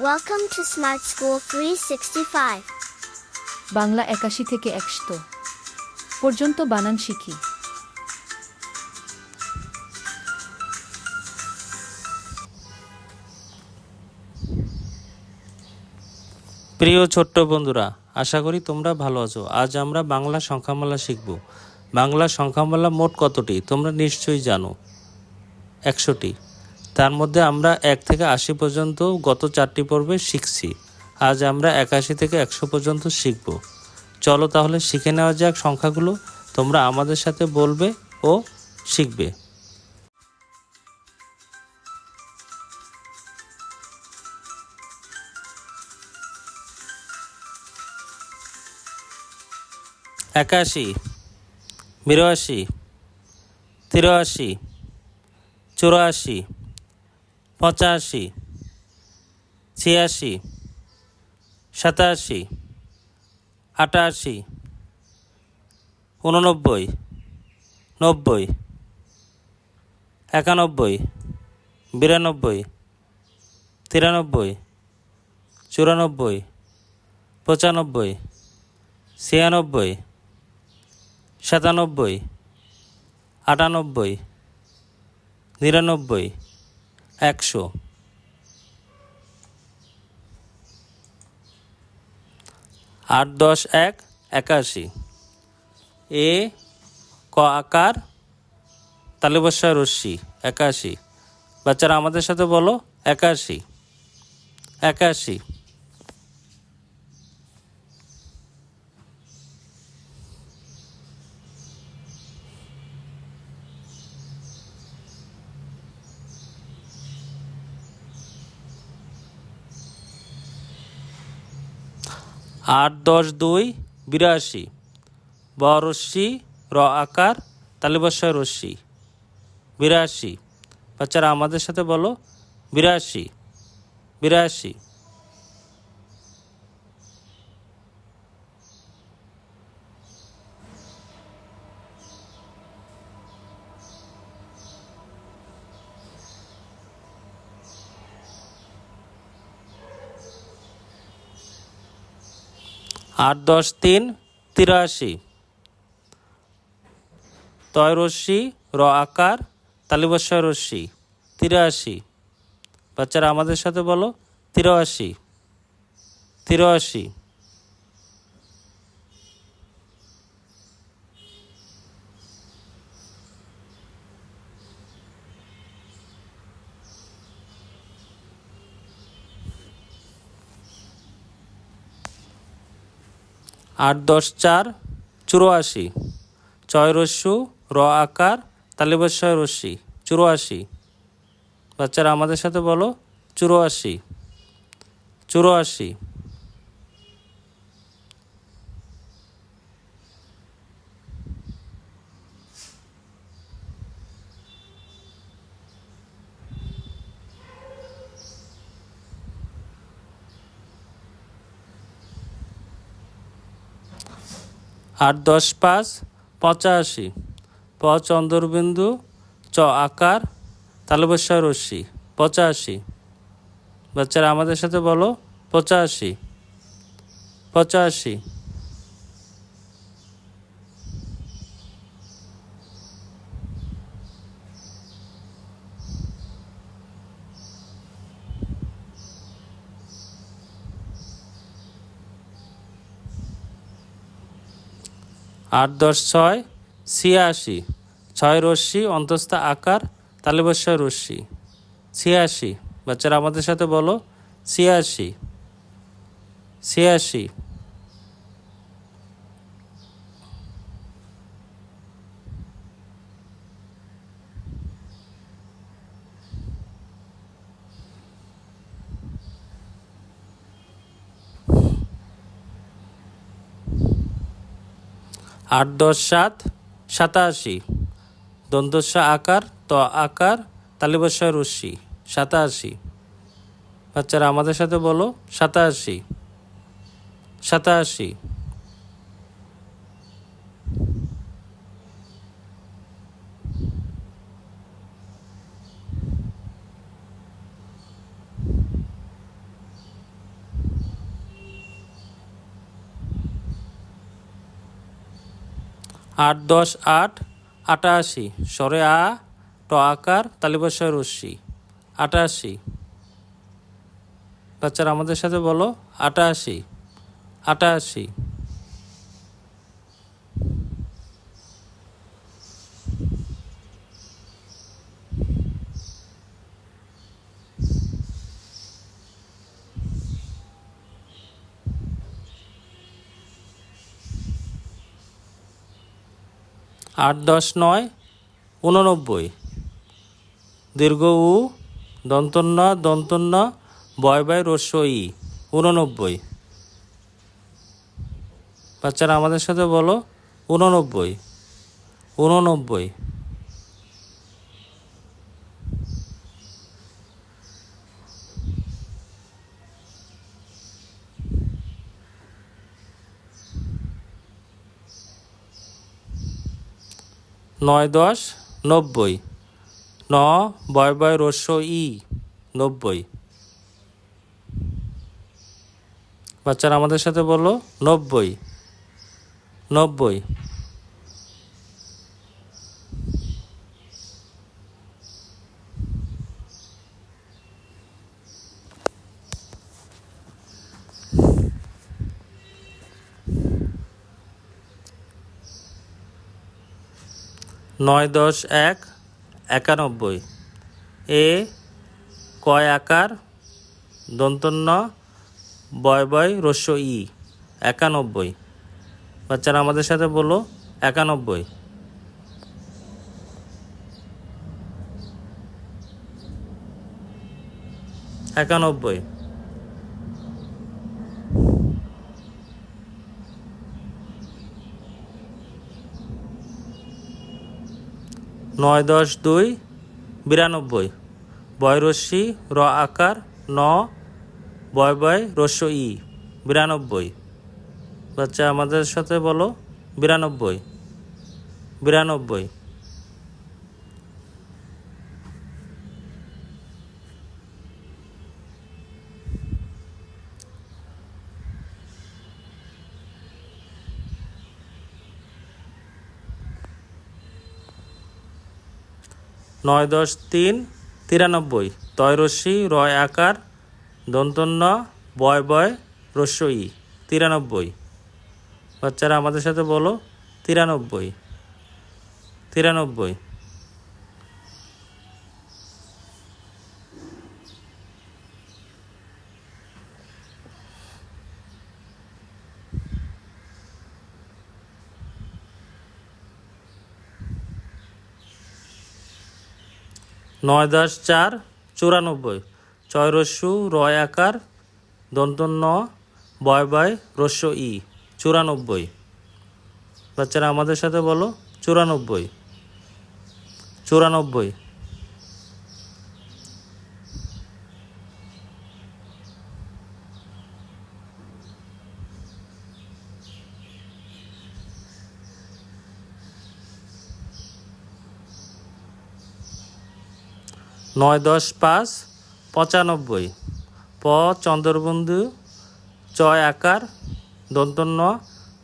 Welcome to Smart School 365. Bangla একাশি থেকে একশত। পর্যন্ত বানান শিখি। প্রিয় ছোট্ট বন্ধুরা আশা করি তোমরা ভালো আছো। আজ আমরা বাংলা সংখ্যামালা শিখব। বাংলা সংখ্যামালা মোট কতটি? তোমরা নিশ্চয়ই জানো। একশোটি। তার মধ্যে আমরা এক থেকে আশি পর্যন্ত গত চারটি পর্বে শিখছি। আজ আমরা একাশি থেকে একশো পর্যন্ত শিখব। চলো তাহলে শিখে নেওয়া যাক সংখ্যাগুলো। তোমরা আমাদের সাথে বলবে ও শিখবে। একাশি, বিরাশি, তিরাশি, চুরাশি পঁচাশি, ছিয়াশি, সাতাশি, আটাশি, উননব্বই, নব্বই, একানব্বই, বিরানব্বই, তিরানব্বই, চুরানব্বই, পঁচানব্বই, ছিয়ানব্বই, সাতানব্বই, আটানব্বই, নিরানব্বই একশো। আট দশ এক একাশি। এ, ক আকার তালিবস্যা রশ্মি, একাশি। বাচ্চারা আমাদের সাথে বলো, একাশি। একাশি। আট দশ দুই বিরাশি। ব রশ্মি, র আকার তালিবস্যয় রশ্মি। বিরাশি। বাচ্চারা আমাদের সাথে বলো, বিরাশি। বিরাশি। আট দশ তিন তিরাশি। তয় রশ্মি র আকার তালিবস্যয় রশ্মি, তিরাশি। বাচ্চারা আমাদের সাথে বলো, তিরাশি। তিরাশি। আট দশ চার চুরাশি। ছয় রস্যু, র আকার তালিবস্যয় রশ্মি, চুরাশি। বাচ্চারা আমাদের সাথে বলো, চুরাশি। চুরাশি। আট দশ পাঁচ পঁচাশি। প চন্দ্রবিন্দু, চ আকার, তালবস্যা রশ্মি, পঁচাশি। বাচ্চারা আমাদের সাথে বলো, পঁচাশি। পঁচাশি। আট দশ ছয় ছিয়াশি। ছয় রশ্মি, অন্তস্থ আকার তালিবস্যয় রশ্মি। ছিয়াশি। বাচ্চারা আমাদের সাথে বলো। ছিয়াশি। ছিয়াশি। আট দশ সাত, সাতাশি। দন্তস্ব আকার, ত আকার তালিবস্যয় রশ্মি, সাতাশি। বাচ্চারা আমাদের সাথে বলো, সাতাশি। সাতাশি। আট দশ আট আটাশি। সরে আ, ট আকার তালিবাসায় রশ্মি। আটাশি। বাচ্চারা আমাদের সাথে বলো, আটাশি। আটাশি। আট দশ নয় উননব্বই। দীর্ঘ উ, দন্তন্য দন্তন্য, বয় বয় রস্য ই, উননব্বই। বাচ্চারা আমাদের সাথে বলো, উননব্বই উননব্বই। নয় দশ, নব্বই। ন, বয় বয় রস্য ই, নব্বই। বাচ্চারা আমাদের সাথে বলো, নব্বই। নব্বই। নয় দশ এক একানব্বই। এ, কয় আকার? দন্তন্য, বয় বয়, রস্য ই, একানব্বই। বাচ্চারা আমাদের সাথে বলো, একানব্বই। একানব্বই। নয় দশ দুই, বিরানব্বই। বয়রশ্মি র আকার, ন, বয় বয় রস্য ই বিরানব্বই। বাচ্চা আমাদের সাথে বলো, বিরানব্বই। বিরানব্বই। নয় দশ তিন, তিরানব্বই। তয়রশ্মি রয় আকার, দন্তন্য, বয় বয়, রস্যই, তিরানব্বই। বাচ্চারা আমাদের সাথে বলো, তিরানব্বই। তিরানব্বই। নয় দশ চার চুরানব্বই। ছয় রস্যু, রয় আকার, দন্তন্য, বয় বয়, রস্য ই, চুরানব্বই। বাচ্চারা আমাদের সাথে বলো, চুরানব্বই। চুরানব্বই। নয় দশ পাঁচ, পঁচানব্বই। প চন্দ্রবন্ধু চয় আকার, দন্তন্য,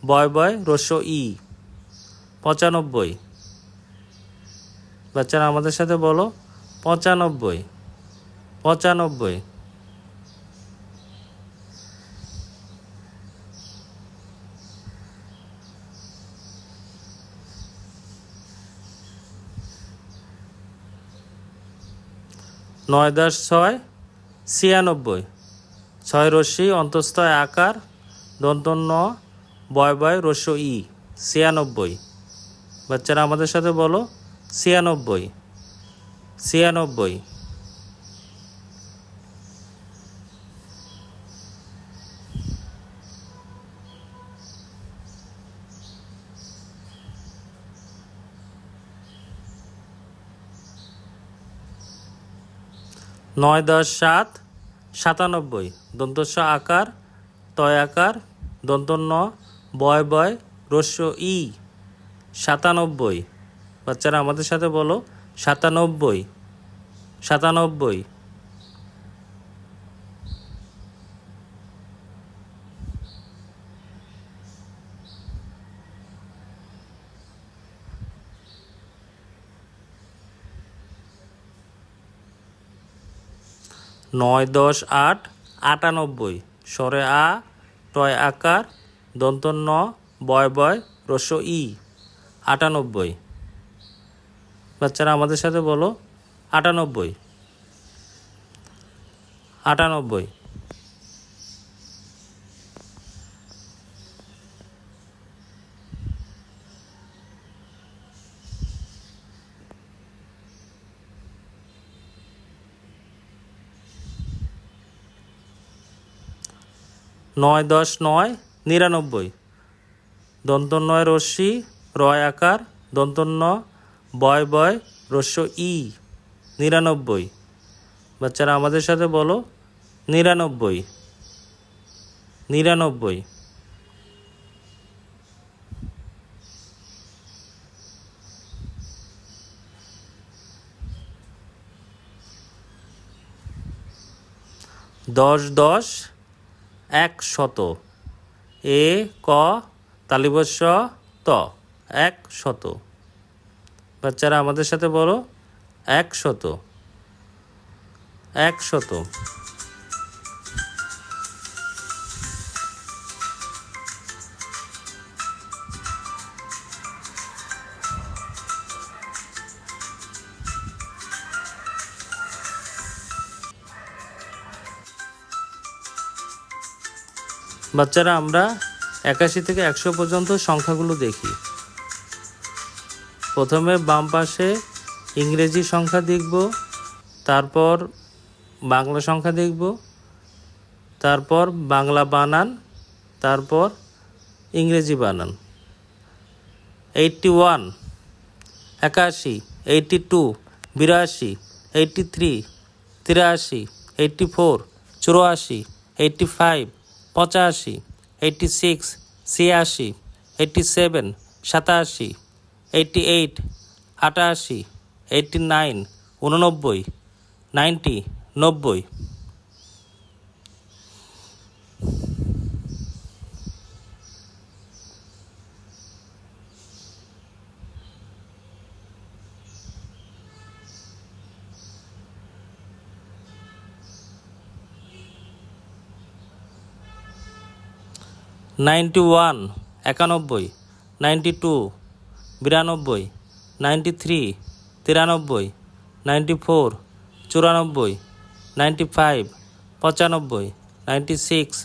বয় বয়, রস্য, ই। পঁচানব্বই। বাচ্চারা আমাদের সাথে বলো, পঁচানব্বই। পঁচানব্বই। নয় দশ ছয় ছিয়ানব্বই। ছয় রশ্মি, অন্তস্থয় আকার, দন্তন্য, বয় বয় রস্য ই, ছিয়ানব্বই। বাচ্চারা আমাদের সাথে বলো, ছিয়ানব্বই ছিয়ানব্বই। নয় দশ সাত, সাতানব্বই। দন্তস্ব আকার, তয় আকার, দন্তন্য, বয় বয়, রস্য ই। সাতানব্বই। বাচ্চারা আমাদের সাথে বলো, সাতানব্বই সাতানব্বই। নয় দশ আট আটানব্বই। স্বরে আ, টয় আকার দন্ত ন বয় বয়, রস্য ই, আটানব্বই। বাচ্চারা আমাদের সাথে বলো, আটানব্বই। আটানব্বই। নয় দশ নয়, নিরানব্বই। দন্ত নয় রশ্মি, রয় আকার দন্ত ন বয় বয় রস্য ই, নিরানব্বই। বাচ্চারা আমাদের সাথে বলো, নিরানব্বই। নিরানব্বই। দশ দশ এক শত এ ক তালিবস্য ত এক শত বাচ্চারা আমাদের সাথে বলো এক শত বাচ্চারা, আমরা একাশি থেকে একশো পর্যন্ত সংখ্যাগুলো দেখি। প্রথমে বাম পাশে ইংরেজি সংখ্যা দেখব, তারপর বাংলা সংখ্যা দেখব, তারপর বাংলা বানান, তারপর ইংরেজি বানান। এইটটি ওয়ান একাশি এইটটি টু বিরাশি এইটটি থ্রি তিরাশি এইটটি ফোর চুরাশি এইটটি ফাইভ পঁচাশি এইটটি সিক্স ছিয়াশি এইটটি সেভেন সাতাশি এইটটি এইট আটাশি এইটটি নাইন উননব্বই নাইনটি নব্বই। নাইনটি ওয়ান, একানব্বই, নাইনটি টু, বিরানব্বই, নাইনটি থ্রি, তিরানব্বই, নাইনটি ফোর, চুরানব্বই, নাইনটি ফাইভ, পঁচানব্বই, নাইনটি সিক্স,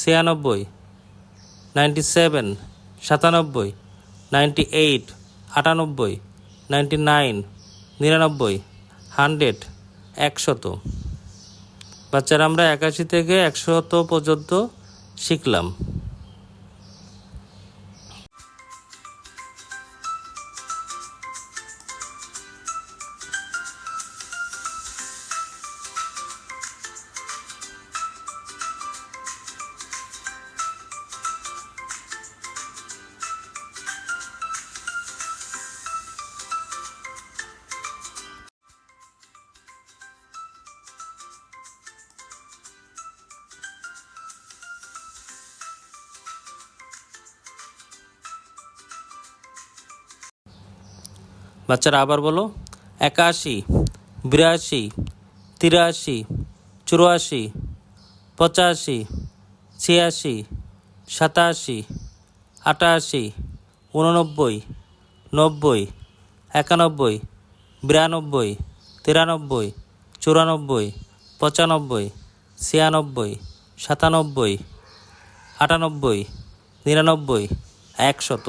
ছিয়ানব্বই, নাইনটি সেভেন, সাতানব্বই, নাইনটি এইট, আটানব্বই, নাইনটি নাইন, নিরানব্বই, হান্ড্রেড, একশত। বাচ্চারা, আমরা একাশি থেকে একশত পর্যন্ত শিখলাম। বাচ্চারা আবার বলো, একাশি, বিরাশি, তিরাশি, চুরাশি, পঁচাশি, ছিয়াশি, সাতাশি, আটাশি, উননব্বই, নব্বই, একানব্বই, বিরানব্বই, তিরানব্বই, চুরানব্বই, পঁচানব্বই, ছিয়ানব্বই, সাতানব্বই, আটানব্বই, নিরানব্বই, একশত।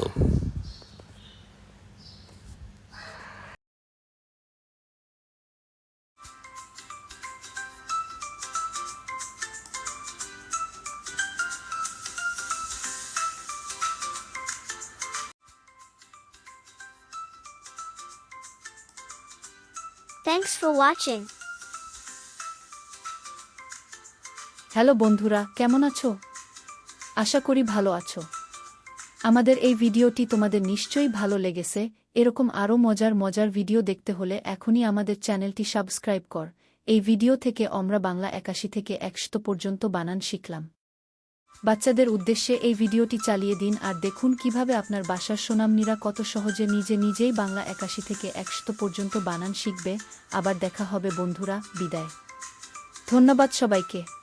Watching. হ্যালো বন্ধুরা, কেমন আছো? আশা করি ভালো আছো। আমাদের এই ভিডিওটি তোমাদের নিশ্চয়ই ভালো লেগেছে। এরকম আরও মজার মজার ভিডিও দেখতে হলে এখনই আমাদের চ্যানেলটি সাবস্ক্রাইব কর। এই ভিডিও থেকে আমরা বাংলা একাশি থেকে একশত পর্যন্ত বানান শিখলাম। বাচ্চাদের উদ্দেশ্যে এই ভিডিওটি চালিয়ে দিন আর দেখুন কীভাবে আপনার বাসার সোনামনিরা কত সহজে নিজে নিজেই বাংলা একাশি থেকে একশত পর্যন্ত বানান শিখবে। আবার দেখা হবে বন্ধুরা, বিদায়। ধন্যবাদ সবাইকে।